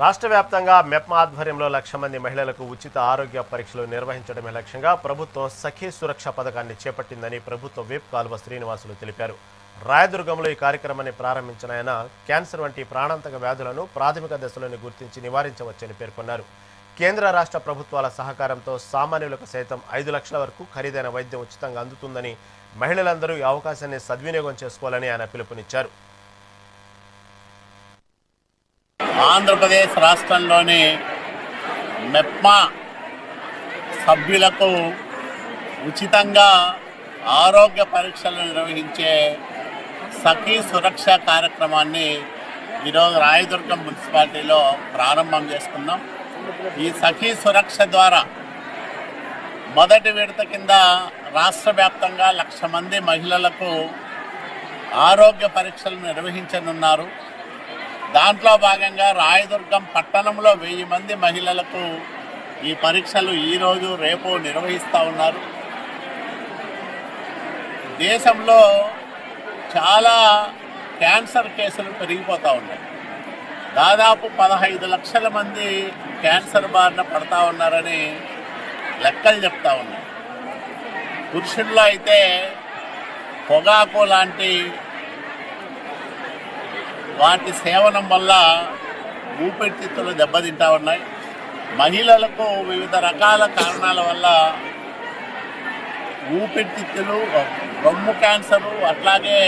రాష్ట్ర వ్యాప్తంగా మెప్మా ఆధ్వర్యంలో లక్ష మంది మహిళలకు ఉచిత ఆరోగ్య పరీక్షలు నిర్వహించడమే లక్ష్యంగా ప్రభుత్వం సఖీ సురక్ష పథకాన్ని చేపట్టిందని ప్రభుత్వ విప్ కాలువ శ్రీనివాసులు తెలిపారు. రాయదుర్గంలో ఈ కార్యక్రమాన్ని ప్రారంభించిన ఆయన క్యాన్సర్ వంటి ప్రాణాంతక వ్యాధులను ప్రాథమిక దశలోనే గుర్తించి నివారించవచ్చని పేర్కొన్నారు. కేంద్ర రాష్ట్ర ప్రభుత్వాల సహకారంతో సామాన్యులకు సైతం ఐదు లక్షల వరకు ఖరీదైన వైద్యం ఉచితంగా అందుతుందని మహిళలందరూ ఈ అవకాశాన్ని సద్వినియోగం చేసుకోవాలని ఆయన పిలుపునిచ్చారు. ఆంధ్రప్రదేశ్ రాష్ట్రంలోని మెప్మా సభ్యులకు ఉచితంగా ఆరోగ్య పరీక్షలు నిర్వహించే సఖీ సురక్ష కార్యక్రమాన్ని ఈరోజు రాయదుర్గం మున్సిపాలిటీలో ప్రారంభం చేసుకున్నాం. ఈ సఖీ సురక్ష ద్వారా మొదటి విడత కింద రాష్ట్ర వ్యాప్తంగా లక్ష మంది మహిళలకు ఆరోగ్య పరీక్షలు నిర్వహించనున్నారు. దాంట్లో భాగంగా రాయదుర్గం పట్టణంలో వెయ్యి మంది మహిళలకు ఈ పరీక్షలు ఈరోజు రేపు నిర్వహిస్తూ ఉన్నారు. దేశంలో చాలా క్యాన్సర్ కేసులు పెరిగిపోతూ ఉన్నాయి. దాదాపు పదహైదు లక్షల మంది క్యాన్సర్ బారిన పడతా ఉన్నారని లెక్కలు చెప్తా ఉన్నాయి. పురుషుల్లో అయితే పొగాకు లాంటి వాటి సేవనం వల్ల ఊపిరితిత్తులు దెబ్బతింటా ఉన్నాయి. మహిళలకు వివిధ రకాల కారణాల వల్ల ఊపిరితిత్తులు రొమ్ము క్యాన్సరు అట్లాగే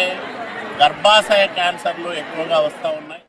గర్భాశయ క్యాన్సర్లు ఎక్కువగా వస్తూ ఉన్నాయి.